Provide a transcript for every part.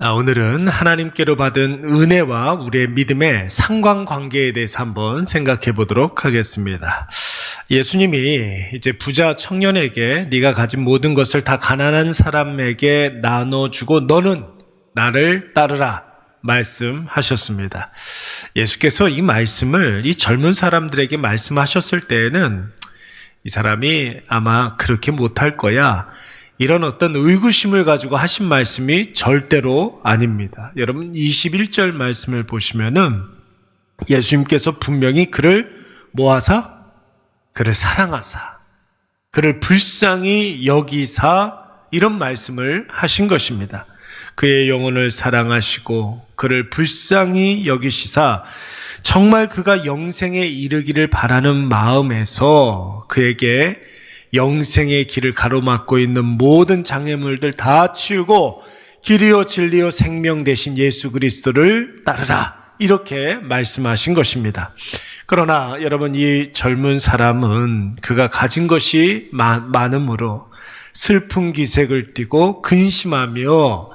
아, 오늘은 하나님께로 받은 은혜와 우리의 믿음의 상관관계에 대해서 한번 생각해 보도록 하겠습니다. 예수님이 이제 부자 청년에게 네가 가진 모든 것을 다 가난한 사람에게 나눠주고 너는 나를 따르라 말씀하셨습니다. 예수께서 이 말씀을 이 젊은 사람들에게 말씀하셨을 때에는 이 사람이 아마 그렇게 못할 거야. 이런 어떤 의구심을 가지고 하신 말씀이 절대로 아닙니다. 여러분 21절 말씀을 보시면은 예수님께서 분명히 그를 모아사 그를 사랑하사 그를 불쌍히 여기사 이런 말씀을 하신 것입니다. 그의 영혼을 사랑하시고 그를 불쌍히 여기시사 정말 그가 영생에 이르기를 바라는 마음에서 그에게 영생의 길을 가로막고 있는 모든 장애물들 다 치우고 길이요 진리요 생명 되신 예수 그리스도를 따르라 이렇게 말씀하신 것입니다. 그러나 여러분 이 젊은 사람은 그가 가진 것이 많음으로 슬픈 기색을 띠고 근심하며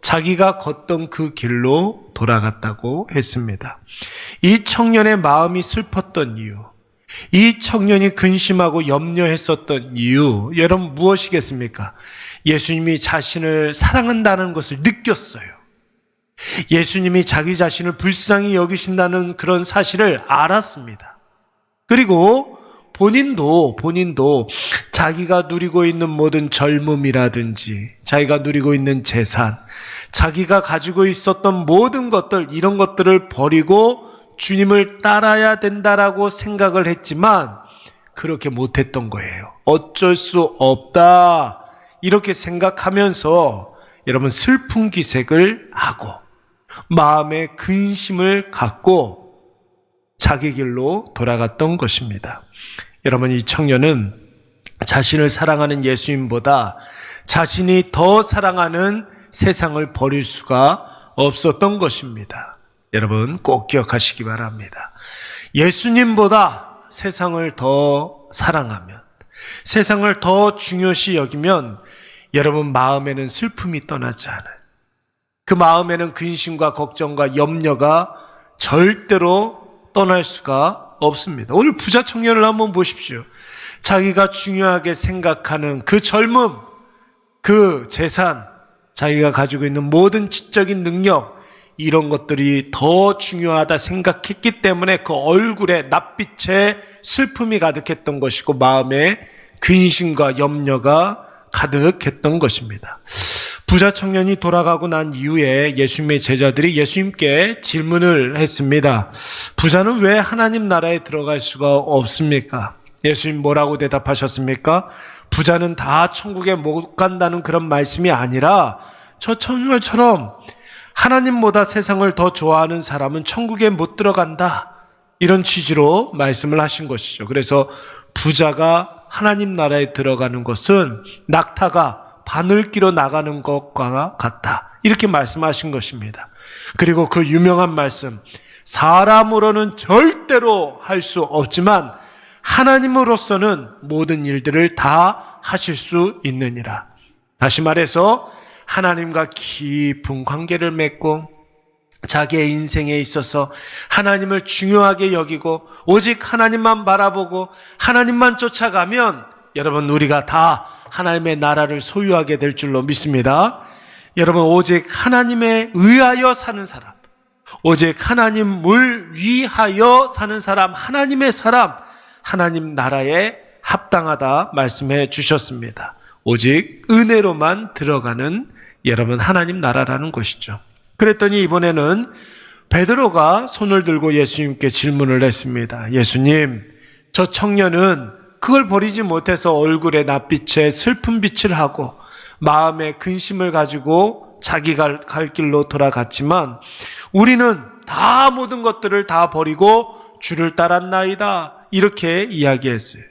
자기가 걷던 그 길로 돌아갔다고 했습니다. 이 청년의 마음이 슬펐던 이유, 이 청년이 근심하고 염려했었던 이유, 여러분 무엇이겠습니까? 예수님이 자신을 사랑한다는 것을 느꼈어요. 예수님이 자기 자신을 불쌍히 여기신다는 그런 사실을 알았습니다. 그리고 본인도, 본인도 자기가 누리고 있는 모든 젊음이라든지, 자기가 누리고 있는 재산, 자기가 가지고 있었던 모든 것들, 이런 것들을 버리고 주님을 따라야 된다라고 생각을 했지만 그렇게 못했던 거예요. 어쩔 수 없다. 이렇게 생각하면서 여러분 슬픈 기색을 하고 마음의 근심을 갖고 자기 길로 돌아갔던 것입니다. 여러분 이 청년은 자신을 사랑하는 예수님보다 자신이 더 사랑하는 세상을 버릴 수가 없었던 것입니다. 여러분 꼭 기억하시기 바랍니다. 예수님보다 세상을 더 사랑하면, 세상을 더 중요시 여기면 여러분 마음에는 슬픔이 떠나지 않아요. 그 마음에는 근심과 걱정과 염려가 절대로 떠날 수가 없습니다. 오늘 부자 청년을 한번 보십시오. 자기가 중요하게 생각하는 그 젊음, 그 재산, 자기가 가지고 있는 모든 지적인 능력, 이런 것들이 더 중요하다 생각했기 때문에 그 얼굴에 낯빛에 슬픔이 가득했던 것이고 마음에 근심과 염려가 가득했던 것입니다. 부자 청년이 돌아가고 난 이후에 예수님의 제자들이 예수님께 질문을 했습니다. 부자는 왜 하나님 나라에 들어갈 수가 없습니까? 예수님 뭐라고 대답하셨습니까? 부자는 다 천국에 못 간다는 그런 말씀이 아니라 저 청년처럼 하나님보다 세상을 더 좋아하는 사람은 천국에 못 들어간다. 이런 취지로 말씀을 하신 것이죠. 그래서 부자가 하나님 나라에 들어가는 것은 낙타가 바늘 끼러 나가는 것과 같다. 이렇게 말씀하신 것입니다. 그리고 그 유명한 말씀, 사람으로는 절대로 할 수 없지만 하나님으로서는 모든 일들을 다 하실 수 있느니라. 다시 말해서 하나님과 깊은 관계를 맺고 자기의 인생에 있어서 하나님을 중요하게 여기고 오직 하나님만 바라보고 하나님만 쫓아가면 여러분 우리가 다 하나님의 나라를 소유하게 될 줄로 믿습니다. 여러분 오직 하나님에 의하여 사는 사람, 오직 하나님을 위하여 사는 사람, 하나님의 사람, 하나님 나라에 합당하다 말씀해 주셨습니다. 오직 은혜로만 들어가는 여러분 하나님 나라라는 것이죠. 그랬더니 이번에는 베드로가 손을 들고 예수님께 질문을 했습니다. 예수님, 저 청년은 그걸 버리지 못해서 얼굴에 낯빛에 슬픈 빛을 하고 마음에 근심을 가지고 자기가 갈 길로 돌아갔지만 우리는 다 모든 것들을 다 버리고 주를 따랐나이다. 이렇게 이야기했어요.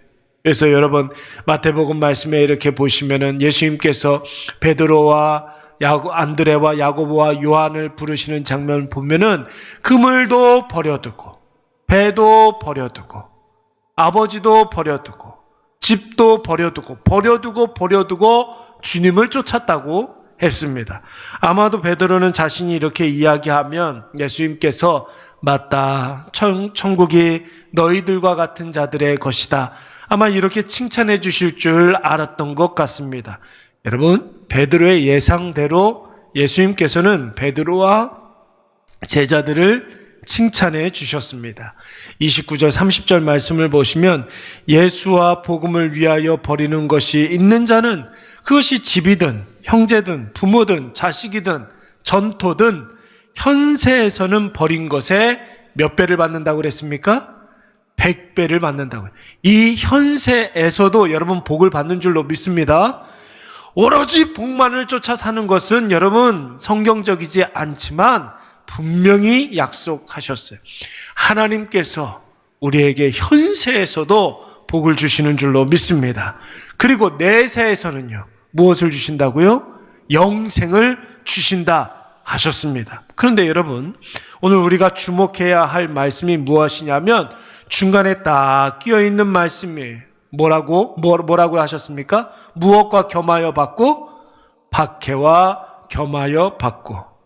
그래서 여러분 마태복음 말씀에 이렇게 보시면은 예수님께서 베드로와 야고, 안드레와 야고보와 요한을 부르시는 장면 보면은 그물도 버려두고 배도 버려두고 아버지도 버려두고 집도 버려두고 버려두고 버려두고 주님을 쫓았다고 했습니다. 아마도 베드로는 자신이 이렇게 이야기하면 예수님께서 맞다. 천, 천국이 너희들과 같은 자들의 것이다. 아마 이렇게 칭찬해 주실 줄 알았던 것 같습니다. 여러분, 베드로의 예상대로 예수님께서는 베드로와 제자들을 칭찬해 주셨습니다. 29절 30절 말씀을 보시면 예수와 복음을 위하여 버리는 것이 있는 자는 그것이 집이든 형제든 부모든 자식이든 전토든 현세에서는 버린 것에 몇 배를 받는다고 그랬습니까? 100배를 받는다고요. 이 현세에서도 여러분 복을 받는 줄로 믿습니다. 오로지 복만을 쫓아 사는 것은 여러분 성경적이지 않지만 분명히 약속하셨어요. 하나님께서 우리에게 현세에서도 복을 주시는 줄로 믿습니다. 그리고 내세에서는요, 무엇을 주신다고요? 영생을 주신다 하셨습니다. 그런데 여러분, 오늘 우리가 주목해야 할 말씀이 무엇이냐면 중간에 딱 끼어 있는 말씀이 뭐라고 뭐, 뭐라고 하셨습니까? 무엇과 겸하여 받고 박해와 겸하여 받고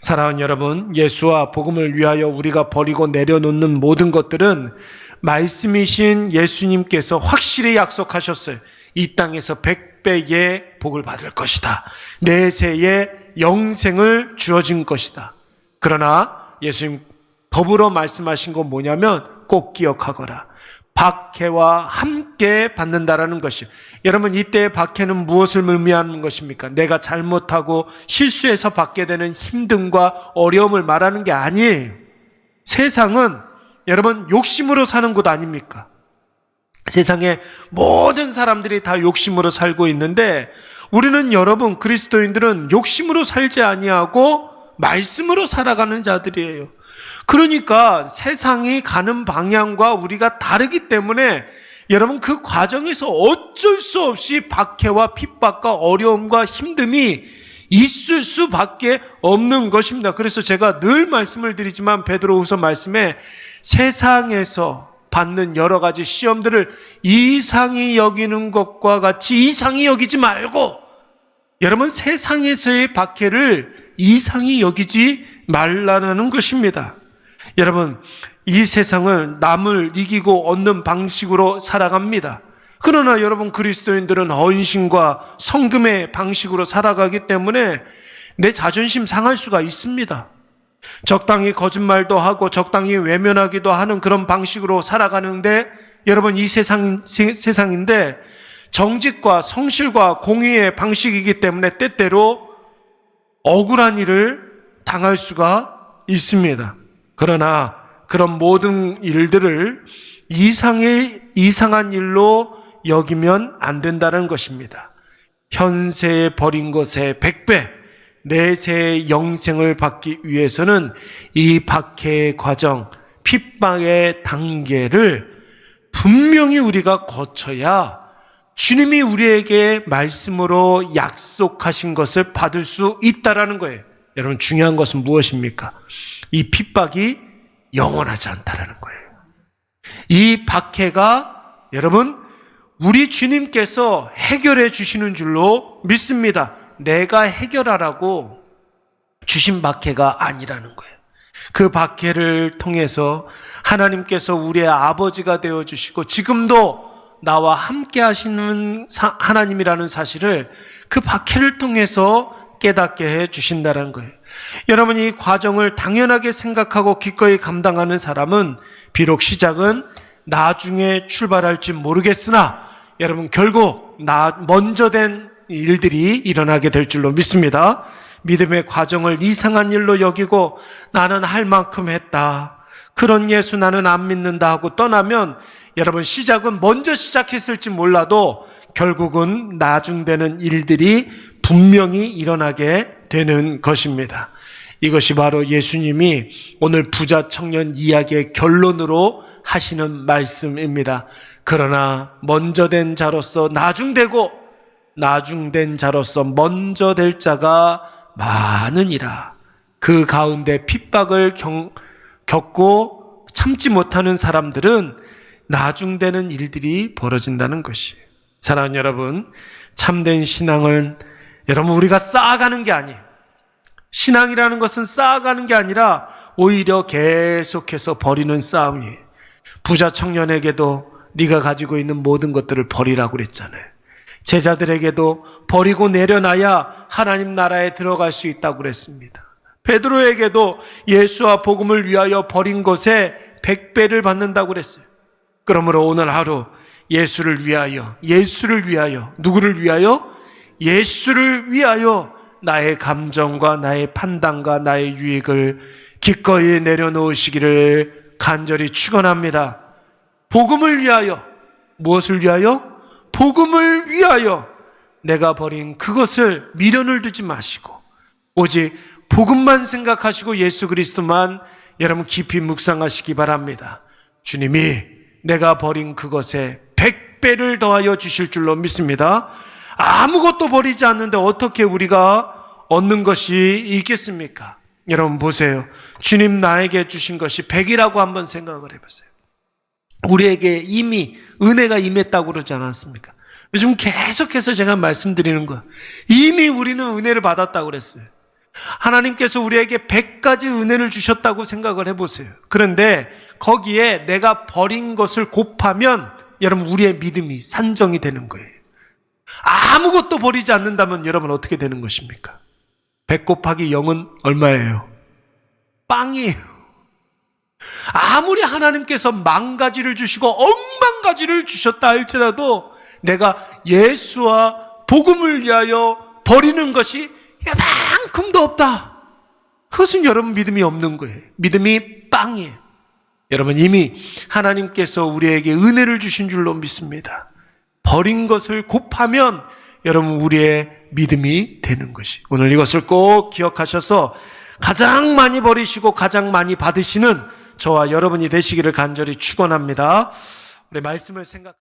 사랑하는 여러분, 예수와 복음을 위하여 우리가 버리고 내려놓는 모든 것들은 말씀이신 예수님께서 확실히 약속하셨어요. 이 땅에서 백배의 복을 받을 것이다. 내세의 영생을 주어진 것이다. 그러나 예수님 더불어 말씀하신 건 뭐냐면 꼭 기억하거라. 박해와 함께 받는다라는 것이. 여러분, 이때의 박해는 무엇을 의미하는 것입니까? 내가 잘못하고 실수해서 받게 되는 힘듦과 어려움을 말하는 게 아니에요. 세상은 여러분, 욕심으로 사는 곳 아닙니까? 세상에 모든 사람들이 다 욕심으로 살고 있는데 우리는 여러분 그리스도인들은 욕심으로 살지 아니하고 말씀으로 살아가는 자들이에요. 그러니까 세상이 가는 방향과 우리가 다르기 때문에 여러분 그 과정에서 어쩔 수 없이 박해와 핍박과 어려움과 힘듦이 있을 수밖에 없는 것입니다. 그래서 제가 늘 말씀을 드리지만 베드로후서 말씀에 세상에서 받는 여러 가지 시험들을 이상히 여기는 것과 같이 이상히 여기지 말고 여러분 세상에서의 박해를 이상히 여기지 말라는 것입니다. 여러분, 이 세상을 남을 이기고 얻는 방식으로 살아갑니다. 그러나 여러분 그리스도인들은 헌신과 성금의 방식으로 살아가기 때문에 내 자존심 상할 수가 있습니다. 적당히 거짓말도 하고 적당히 외면하기도 하는 그런 방식으로 살아가는데 여러분 이 세상 세, 세상인데 정직과 성실과 공의의 방식이기 때문에 때때로 억울한 일을 당할 수가 있습니다. 그러나 그런 모든 일들을 이상의 이상한 일로 여기면 안 된다는 것입니다. 현세에 버린 것의 백배, 내세의 영생을 받기 위해서는 이 박해의 과정, 핍박의 단계를 분명히 우리가 거쳐야 주님이 우리에게 말씀으로 약속하신 것을 받을 수 있다라는 거예요. 여러분 중요한 것은 무엇입니까? 이 핍박이 영원하지 않다라는 거예요. 이 박해가 여러분 우리 주님께서 해결해 주시는 줄로 믿습니다. 내가 해결하라고 주신 박해가 아니라는 거예요. 그 박해를 통해서 하나님께서 우리의 아버지가 되어 주시고 지금도 나와 함께 하시는 하나님이라는 사실을 그 박해를 통해서 깨닫게 해 주신다는 거예요. 여러분 이 과정을 당연하게 생각하고 기꺼이 감당하는 사람은 비록 시작은 나중에 출발할지 모르겠으나 여러분 결국 나 먼저 된 일들이 일어나게 될 줄로 믿습니다. 믿음의 과정을 이상한 일로 여기고 나는 할 만큼 했다. 그런 예수 나는 안 믿는다 하고 떠나면 여러분 시작은 먼저 시작했을지 몰라도 결국은 나중되는 일들이 분명히 일어나게 되는 것입니다. 이것이 바로 예수님이 오늘 부자 청년 이야기의 결론으로 하시는 말씀입니다. 그러나 먼저 된 자로서 나중되고 나중된 자로서 먼저 될 자가 많으니라. 그 가운데 핍박을 경, 겪고 참지 못하는 사람들은 나중되는 일들이 벌어진다는 것이. 사랑하는 여러분, 참된 신앙을 여러분, 우리가 쌓아가는 게 아니에요. 신앙이라는 것은 쌓아가는 게 아니라 오히려 계속해서 버리는 싸움이에요. 부자 청년에게도 네가 가지고 있는 모든 것들을 버리라고 그랬잖아요. 제자들에게도 버리고 내려놔야 하나님 나라에 들어갈 수 있다고 그랬습니다. 베드로에게도 예수와 복음을 위하여 버린 것에 백배를 받는다고 그랬어요. 그러므로 오늘 하루 예수를 위하여, 예수를 위하여, 누구를 위하여? 예수를 위하여 나의 감정과 나의 판단과 나의 유익을 기꺼이 내려놓으시기를 간절히 축원합니다. 복음을 위하여 무엇을 위하여? 복음을 위하여 내가 버린 그것을 미련을 두지 마시고 오직 복음만 생각하시고 예수 그리스도만 여러분 깊이 묵상하시기 바랍니다. 주님이 내가 버린 그것에 백배를 더하여 주실 줄로 믿습니다. 아무것도 버리지 않는데 어떻게 우리가 얻는 것이 있겠습니까? 여러분 보세요. 주님 나에게 주신 것이 백이라고 한번 생각을 해보세요. 우리에게 이미 은혜가 임했다고 그러지 않았습니까? 요즘 계속해서 제가 말씀드리는 거 이미 우리는 은혜를 받았다고 그랬어요. 하나님께서 우리에게 100가지 은혜를 주셨다고 생각을 해보세요. 그런데 거기에 내가 버린 것을 곱하면 여러분 우리의 믿음이 산정이 되는 거예요. 아무것도 버리지 않는다면 여러분 어떻게 되는 것입니까? 100 곱하기 0은 얼마예요? 빵이에요. 아무리 하나님께서 만 가지를 주시고 억만 가지를 주셨다 할지라도 내가 예수와 복음을 위하여 버리는 것이 이만 큼도 없다. 그것은 여러분 믿음이 없는 거예요. 믿음이 빵이에요. 여러분 이미 하나님께서 우리에게 은혜를 주신 줄로 믿습니다. 버린 것을 곱하면 여러분 우리의 믿음이 되는 것이. 오늘 이것을 꼭 기억하셔서 가장 많이 버리시고 가장 많이 받으시는 저와 여러분이 되시기를 간절히 축원합니다. 우리 말씀을 생각